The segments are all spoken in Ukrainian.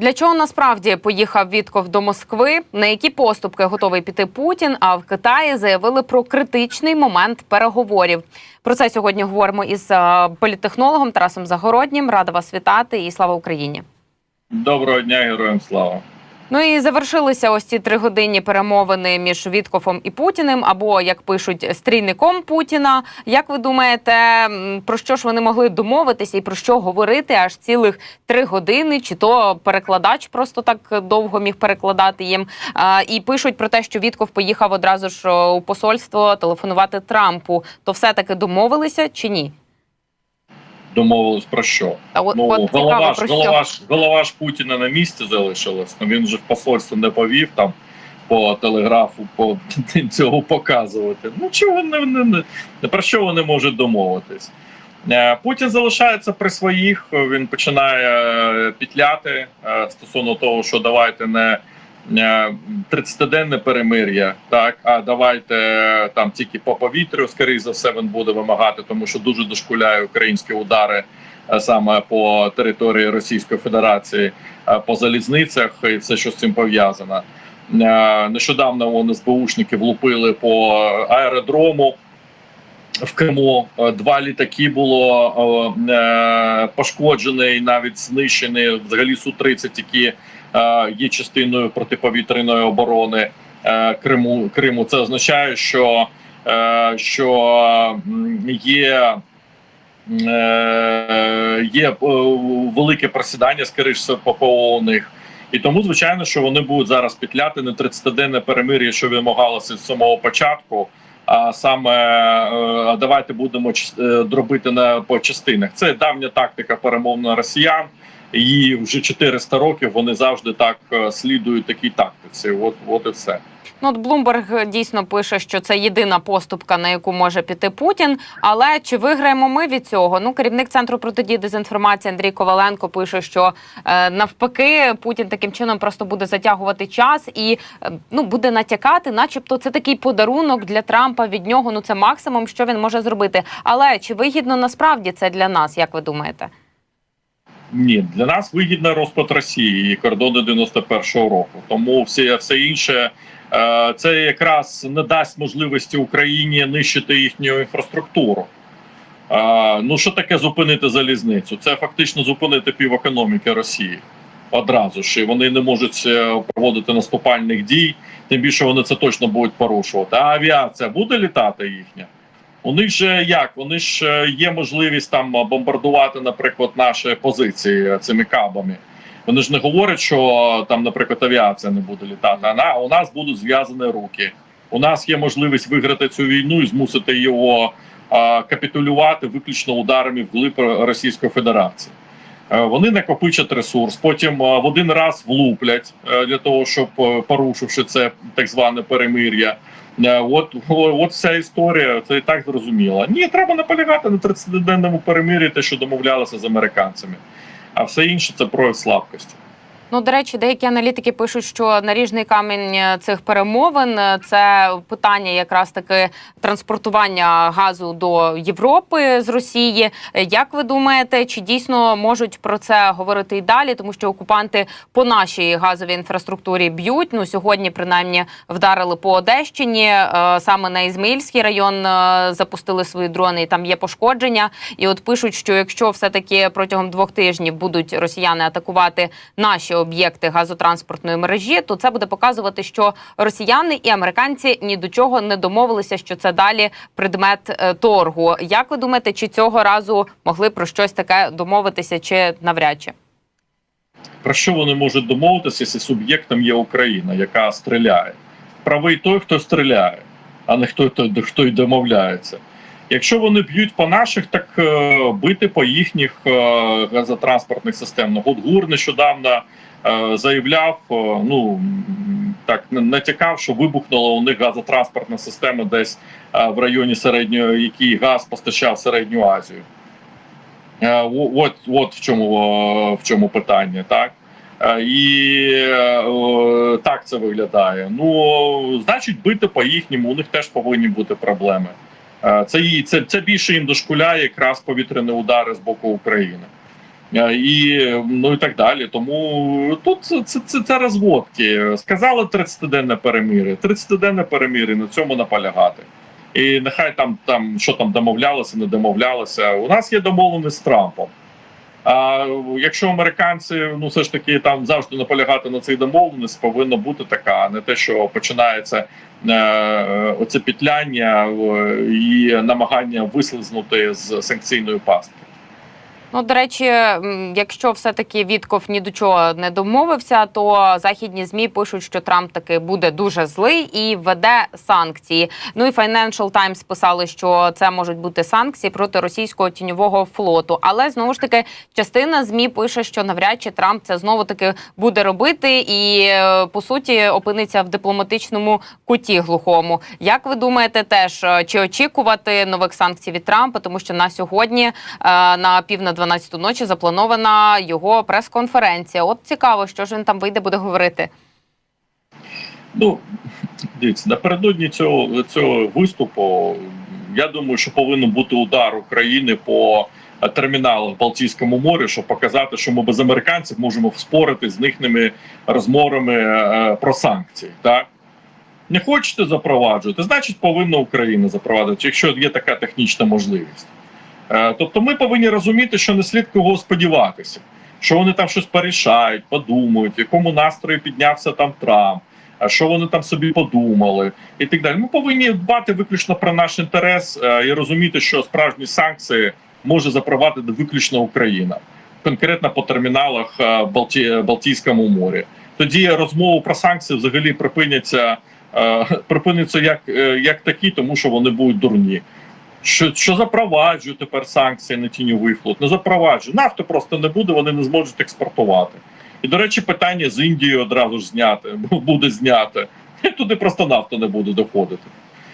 Для чого насправді поїхав Вітков до Москви? На які поступки готовий піти Путін? А в Китаї заявили про критичний момент переговорів. Про це сьогодні говоримо із е, політтехнологом Тарасом Загороднім. Рада вас вітати і слава Україні. Доброго дня, героям слава. Ну і завершилися ось ці тригодинні перемовини між Віткофом і Путіним, або як пишуть стрійником Путіна. Як ви думаєте, про що ж вони могли домовитися і про що говорити аж цілих три години? Чи то перекладач просто так довго міг перекладати їм? І пишуть про те, що Вітков поїхав одразу ж у посольство телефонувати Трампу. То все таки домовилися чи ні? Домовились про що? Та от, Ну, от голова, ж, про голова, ж, голова ж Путіна на місці залишилась. Ну, він же в посольство не повів там по телеграфу по цього показувати. Ну чого не, не, не, не про що вони можуть домовитись? Е, Путін залишається при своїх. Він починає е, пітляти е, стосовно того, що давайте не 30-денне перемир'я, так а давайте е, там тільки по повітрю, скоріш за все, він буде вимагати, тому що дуже дошкуляє українські удари е, саме по території Російської Федерації, е, по залізницях і все, що з цим пов'язано. Е, Нещодавно вони СБУшники влупили по аеродрому в Криму. Е, Два літаки було е, пошкоджені навіть знищені. Взагалі су 30 які е, є частиною протиповітряної оборони е, Криму. Криму. Це означає, що, е, що є. е, Є е, велике просідання, скоріш все, ППО у і тому, звичайно, що вони будуть зараз петляти на 30-денне перемир'я, що вимагалося з самого початку. А саме е, давайте будемо е, дробити на по частинах. Це давня тактика перемовна росіян. І вже 400 років вони завжди так е, слідують такій тактиці. От, от і все. Ну, от Блумберг дійсно пише, що це єдина поступка, на яку може піти Путін. Але чи виграємо ми від цього? Ну, керівник центру протидії дезінформації Андрій Коваленко пише, що е, навпаки Путін таким чином просто буде затягувати час і е, ну буде натякати, начебто, це такий подарунок для Трампа від нього. Ну це максимум, що він може зробити. Але чи вигідно насправді це для нас? Як ви думаєте? Ні, для нас вигідна розпад Росії і кордони 91-го року. Тому все, все інше е, це якраз не дасть можливості Україні нищити їхню інфраструктуру. Е, ну що таке зупинити залізницю? Це фактично зупинити півекономіки Росії одразу ж. І вони не можуть е, проводити наступальних дій. Тим більше вони це точно будуть порушувати. А авіація буде літати їхня? У них же як? Вони ж е, є можливість там бомбардувати, наприклад, наші позиції цими кабами. Вони ж не говорять, що там, наприклад, авіація не буде літати. А у нас будуть зв'язані руки. У нас є можливість виграти цю війну і змусити його а, капітулювати виключно ударами вглиб Російської Федерації. Е, Вони накопичать ресурс, потім е, в один раз влуплять е, для того, щоб е, порушивши це так зване перемир'я. Е, От, от вся історія, це і так зрозуміло. Ні, треба наполягати на 30-денному перемир'ї, те, що домовлялися з американцями. А все інше це прояв слабкості. Ну, до речі, деякі аналітики пишуть, що наріжний камінь е, цих перемовин е, це питання якраз таки транспортування газу до Європи з Росії. Е, Як ви думаєте, чи дійсно можуть про це говорити і далі? Тому що окупанти по нашій газовій інфраструктурі б'ють. Ну сьогодні, принаймні, вдарили по Одещині. Саме на Ізмаїльський район запустили свої дрони, і там є пошкодження. І от пишуть, що якщо все таки протягом двох тижнів будуть росіяни атакувати наші об'єкти газотранспортної мережі, то це буде показувати, що росіяни і американці ні до чого не домовилися, що це далі предмет е, торгу. Як ви думаєте, чи цього разу могли про щось таке домовитися, чи навряд чи? Про що вони можуть домовитися, якщо суб'єктом є Україна, яка стріляє? Правий той, хто стріляє, а не хто, хто, хто й домовляється. Якщо вони б'ють по наших, так е, бити по їхніх е, газотранспортних систем. Ну, от ГУР нещодавно заявляв, е, ну так натякав, що вибухнула у них газотранспортна система десь е, в районі середньої, який газ постачав середню Азію. Е, От, от в чому е, в чому питання, так. Е, І е, так це виглядає. Ну, значить, бити по їхньому, у них теж повинні бути проблеми. Е, Це, це, це більше їм дошкуляє якраз повітряні удари з боку України. Е, і ну і так далі. Тому тут це, це, це, це розводки. Сказали 30-денне перемир'я, 30-денне перемир'я, на цьому наполягати. І нехай там, там що там домовлялося, не домовлялося. У нас є домовленість з Трампом. А якщо американці ну все ж таки там завжди наполягати на цій домовленості, повинна бути така, а не те, що починається е, оце петляння е, і намагання вислизнути з санкційної пастки. Ну, до речі, якщо все-таки Вітков ні до чого не домовився, то західні змі пишуть, що Трамп таки буде дуже злий і введе санкції. Ну і Financial Times писали, що це можуть бути санкції проти російського тіньового флоту. Але знову ж таки, частина змі пише, що навряд чи Трамп це знову таки буде робити, і е, по суті опиниться в дипломатичному куті глухому. Як ви думаєте, теж е, чи очікувати нових санкцій від Трампа? Тому що на сьогодні е, на пів на 12 ночі запланована його прес-конференція. От цікаво, що ж він там вийде, буде говорити. Ну дивіться, напередодні цього цього виступу. Я думаю, що повинен бути удар України по терміналах в Балтійському морі, щоб показати, що ми без американців можемо спорити з їхніми розмовами е, про санкції. Так не хочете запроваджувати, значить повинна Україна запровадити, якщо є така технічна можливість. Е, Тобто, ми повинні розуміти, що не слід кого сподіватися, що вони там щось порішають, подумають, в якому настрої піднявся там Трамп. А що вони там собі подумали, і так далі. Ми повинні дбати виключно про наш інтерес е, і розуміти, що справжні санкції може запровадити виключно Україна, конкретно по терміналах е, Балті... Балтійському морі. Тоді розмови про санкції взагалі припиняться, припиняться як, як такі, тому що вони будуть дурні. Що, що запроваджує тепер санкції на тіньовий флот? Не запроваджує. Нафти просто не буде, вони не зможуть експортувати. І, до речі, питання з Індією одразу ж зняти, буде зняти. Туди просто нафта не буде доходити.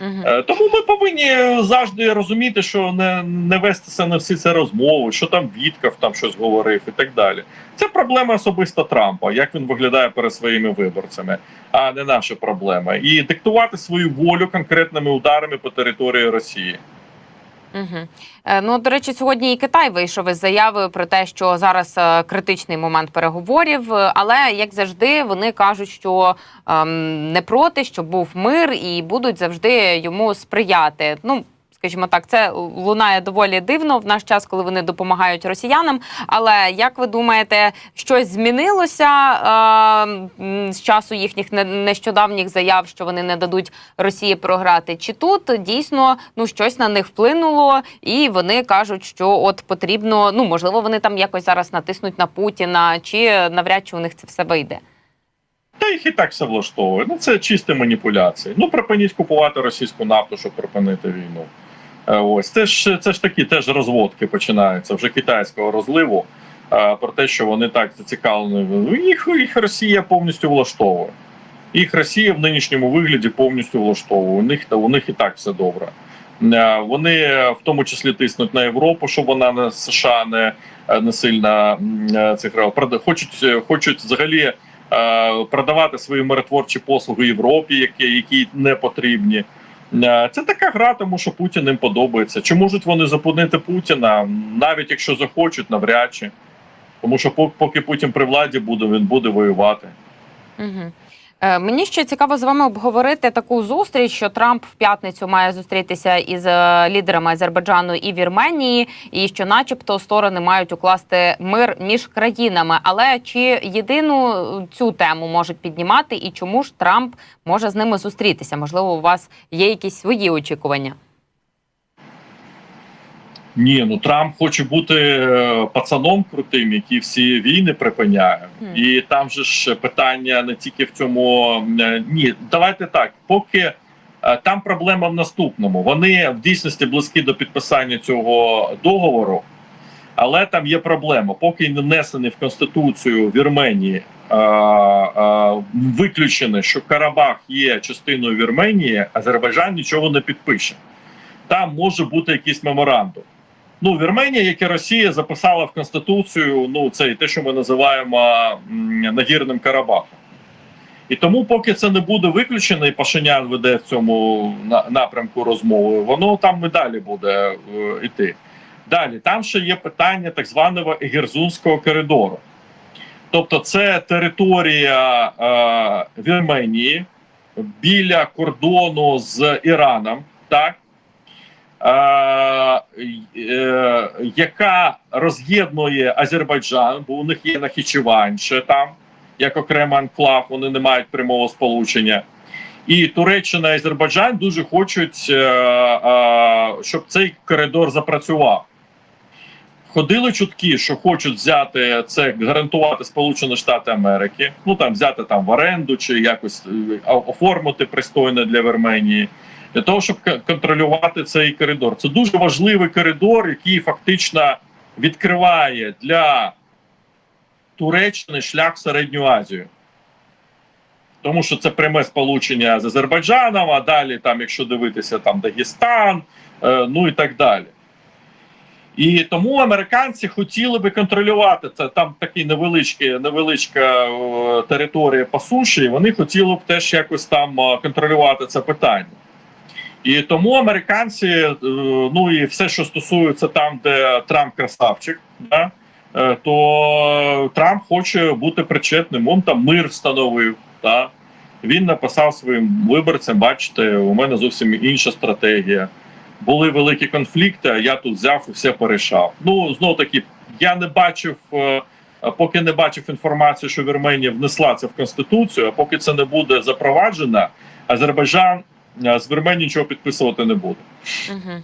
Угу. Тому ми повинні завжди розуміти, що не, не вестися на всі ці розмови, що там Вітков там щось говорив і так далі. Це проблема особисто Трампа, як він виглядає перед своїми виборцями, а не наша проблема. І диктувати свою волю конкретними ударами по території Росії. Угу. Ну, до речі, сьогодні і Китай вийшов із заявою про те, що зараз е, критичний момент переговорів. е, Але як завжди, вони кажуть, що ем, не проти, щоб був мир, і будуть завжди йому сприяти. Ну. Скажімо так, це лунає доволі дивно в наш час, коли вони допомагають росіянам. Але як ви думаєте, щось змінилося е, з часу їхніх не- нещодавніх заяв, що вони не дадуть Росії програти? Чи тут дійсно ну щось на них вплинуло, і вони кажуть, що от потрібно, ну можливо, вони там якось зараз натиснуть на Путіна, чи навряд чи у них це все вийде? Та їх і так все влаштовує. Ну це чисті маніпуляції. Ну припиніть купувати російську нафту, щоб припинити війну. Е, Ось це ж це ж такі теж розводки починаються вже китайського розливу. е, Про те, що вони так зацікавлені. Ну, Їх, їх Росія повністю влаштовує. Їх Росія в нинішньому вигляді повністю влаштовує. У них у них і так все добре. Е, Вони в тому числі тиснуть на Європу, щоб вона не США не, не сильно цих хочуть, хочуть взагалі продавати свої миротворчі послуги Європі, які, які не потрібні. Е, Це така гра, тому що Путін їм подобається. Чи можуть вони зупинити Путіна, навіть якщо захочуть, навряд чи. Тому що поки Путін при владі буде, він буде воювати. Угу. Е, Мені ще цікаво з вами обговорити таку зустріч, що Трамп в п'ятницю має зустрітися із е, лідерами Азербайджану і Вірменії, і що, начебто, сторони мають укласти мир між країнами. Але чи єдину цю тему можуть піднімати, і чому ж Трамп може з ними зустрітися? Можливо, у вас є якісь свої очікування? Ні, ну Трамп хоче бути е, пацаном крутим, який всі війни припиняє. Мгм. І там же ж питання не тільки в цьому. е, Ні, давайте так. Поки е, там проблема в наступному. Вони в дійсності близькі до підписання цього договору, але там є проблема. Поки не внесений в конституцію Вірменії. е, Виключено, що Карабах є частиною Вірменії, Азербайджан нічого не підпише. Там може бути якийсь меморандум. Ну, Вірменія, як і Росія, записала в Конституцію ну, це те, що ми називаємо нагірним Карабахом. І тому, поки це не буде виключено, і Пашинян веде в цьому напрямку розмови, воно там і далі буде е, йти. Далі там ще є питання так званого Герзунського коридору. Тобто, це територія е, Вірменії біля кордону з Іраном, так е, е, яка роз'єднує Азербайджан, бо у них є Нахічевань ще там, як окремий анклав, вони не мають прямого сполучення. І Туреччина і Азербайджан дуже хочуть, е, е, щоб цей коридор запрацював. Ходили чутки, що хочуть взяти це, гарантувати Сполучені Штати Америки, ну там взяти там в оренду чи якось е, оформити пристойно для Вірменії, для того, щоб контролювати цей коридор. Це дуже важливий коридор, який фактично відкриває для Туреччини шлях в Середню Азію. Тому що це пряме сполучення з Азербайджаном, а далі, там, якщо дивитися, там Дагестан, е, ну і так далі. І тому американці хотіли би контролювати це. Там такі невеличкі, невеличка е, територія по суші, і вони хотіли б теж якось там контролювати це питання. І тому американці, е, ну і все, що стосується там, де Трамп красавчик, да, е, то Трамп хоче бути причетним. Он там мир встановив. Да. Він написав своїм виборцям: бачите, у мене зовсім інша стратегія. Були великі конфлікти, а я тут взяв і все порішав. Ну знов таки, я не бачив, е, поки не бачив інформацію, що Вірменія внесла це в конституцію. А поки це не буде запроваджено, Азербайджан з Вірменії нічого підписувати не буде. Угу.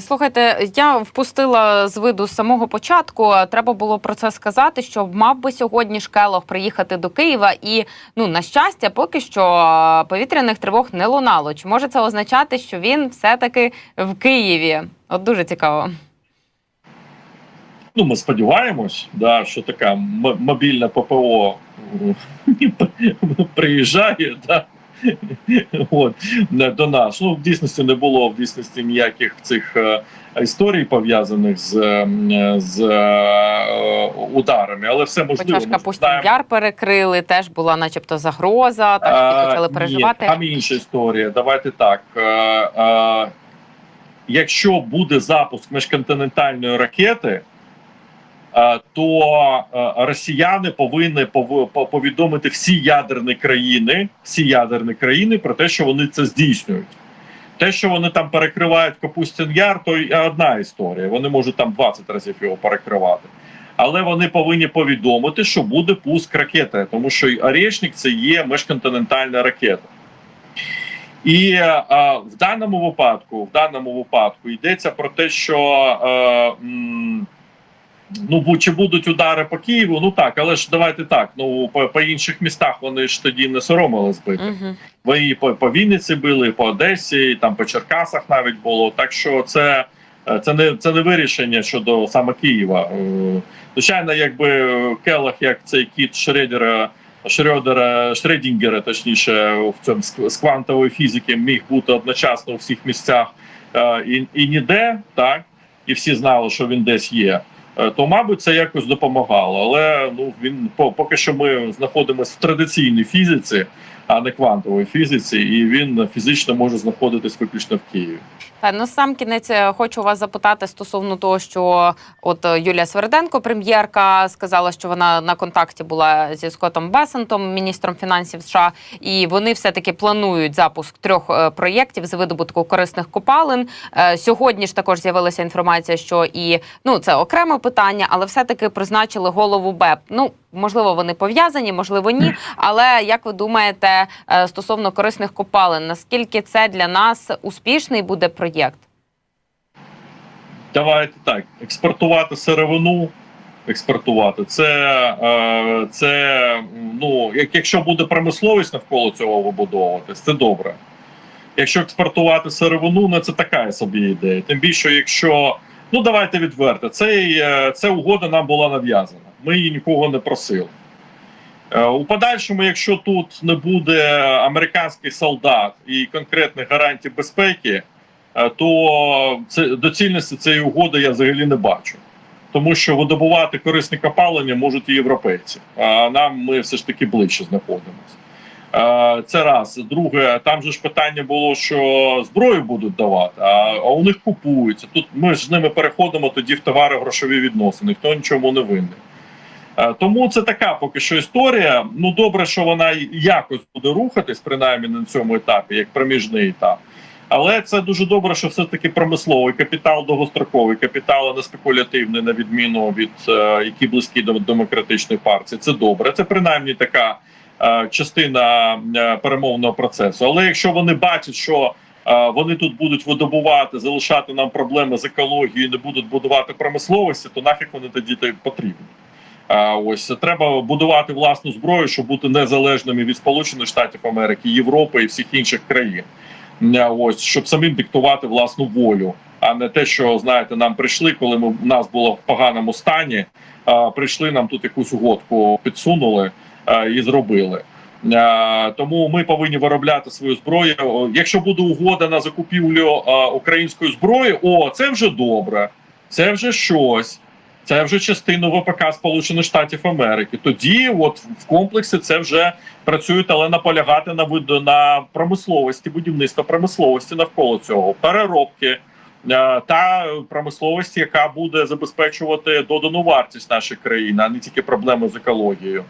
Слухайте, я впустила з виду з самого початку. Треба було про це сказати, що мав би сьогодні Шкелог приїхати до Києва, і ну на щастя, поки що е, повітряних тривог не лунало. Чи може це означати, що він все-таки в Києві? От дуже цікаво. Ну, ми сподіваємось, да, що така мобільна ППО приїжджає да, от, до нас. Ну, в дійсності не було в дійсності ніяких цих е, історій пов'язаних з, е, з е, ударами, але все можливо. Хоча ж Ми Капустін. Яр перекрили, теж була, начебто, загроза. Так А, всі почали ні, переживати. там інша історія. Давайте так. Якщо буде запуск міжконтинентальної ракети, то е, росіяни повинні повідомити всі ядерні країни, всі ядерні країни про те, що вони це здійснюють. Те, що вони там перекривають Капустін Яр, то одна історія. Вони можуть там 20 разів його перекривати. Але вони повинні повідомити, що буде пуск ракети, тому що й Орешник це є міжконтинентальна ракета. І е, е, в даному випадку, в даному випадку йдеться про те, що е, м, ну чи будуть удари по Києву, ну так, але ж давайте так. Ну по, по інших містах вони ж тоді не соромились бити. Угу. Ви і по, по Вінниці били, і по Одесі, і там по Черкасах навіть було. Так що це, е, це не це не вирішення щодо саме Києва. Е, Звичайно, якби Келах, як цей кіт Шредера, Шредера, Шредінгера, точніше, в цьому з з квантової фізики міг бути одночасно у всіх місцях е, і, і ніде, так і всі знали, що він десь є. Е, То, мабуть, це якось допомагало. Але ну він по- поки що ми знаходимося в традиційній фізиці, а не квантовій фізиці, і він фізично може знаходитись виключно в Києві. Та на сам кінець е, хочу вас запитати стосовно того, що от е, Юлія Сверденко, прем'єрка, сказала, що вона на контакті була зі Скоттом Бесентом, міністром фінансів США, і вони все таки планують запуск трьох е, проєктів з видобутку корисних копалин. Сьогодні ж також з'явилася інформація, що і ну це окреме питання, але все таки призначили голову БЕП. Ну можливо, вони пов'язані, можливо, ні. Але як ви думаєте е, стосовно корисних копалин, наскільки це для нас успішний буде проєкт? Давайте так, експортувати сировину. Експортувати це, е, це ну, якщо буде промисловість навколо цього вибудовуватись, це добре. Якщо експортувати сировину, ну це така собі ідея. Тим більше, якщо ну давайте відверто, цей, е, ця угода нам була нав'язана. Ми її нікого не просили. Е, У подальшому, якщо тут не буде американський солдат і конкретних гарантій безпеки, е, то це доцільності цієї угоди я взагалі не бачу. Тому що видобувати корисні копалення можуть і європейці, а нам ми все ж таки ближче знаходимося. Е, Це раз. Друге, там же ж питання було, що зброю будуть давати, а, у них купуються. Тут ми ж з ними переходимо тоді в товари грошові відносини. Ніхто нічому не винен. Е, Тому це така поки що історія. Ну добре, що вона якось буде рухатись, принаймні на цьому етапі, як проміжний етап. Але це дуже добре, що все таки промисловий капітал, довгостроковий капітал, не спекулятивний, на відміну від е, які близькі до демократичної партії. Це добре. Це принаймні така е, частина перемовного процесу. Але якщо вони бачать, що вони тут будуть видобувати, залишати нам проблеми з екологією, не будуть будувати промисловості, то нафіг вони тоді потрібні. Ось треба будувати власну зброю, щоб бути незалежними від Сполучених Штатів Америки, Європи і всіх інших країн. Ось щоб самим диктувати власну волю, а не те, що знаєте, нам прийшли, коли ми нас було в поганому стані. А, прийшли нам тут якусь угодку, підсунули а, і зробили. А, тому ми повинні виробляти свою зброю. Якщо буде угода на закупівлю а, української зброї, о, це вже добре, це вже щось. Це вже частина ВПК Сполучених Штатів Америки. Тоді, от в комплексі, це вже працюють, але наполягати на на промисловості, будівництва промисловості навколо цього, переробки е, та промисловості, яка буде забезпечувати додану вартість нашої країни, а не тільки проблеми з екологією.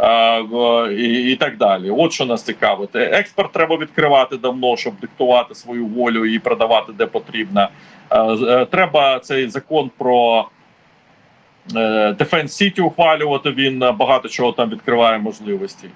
е, І, так далі. От що нас цікавить. Експорт треба відкривати давно, щоб диктувати свою волю і продавати де потрібно. Е, Треба цей закон про Defense City ухвалювати. Він е, багато чого там відкриває можливості.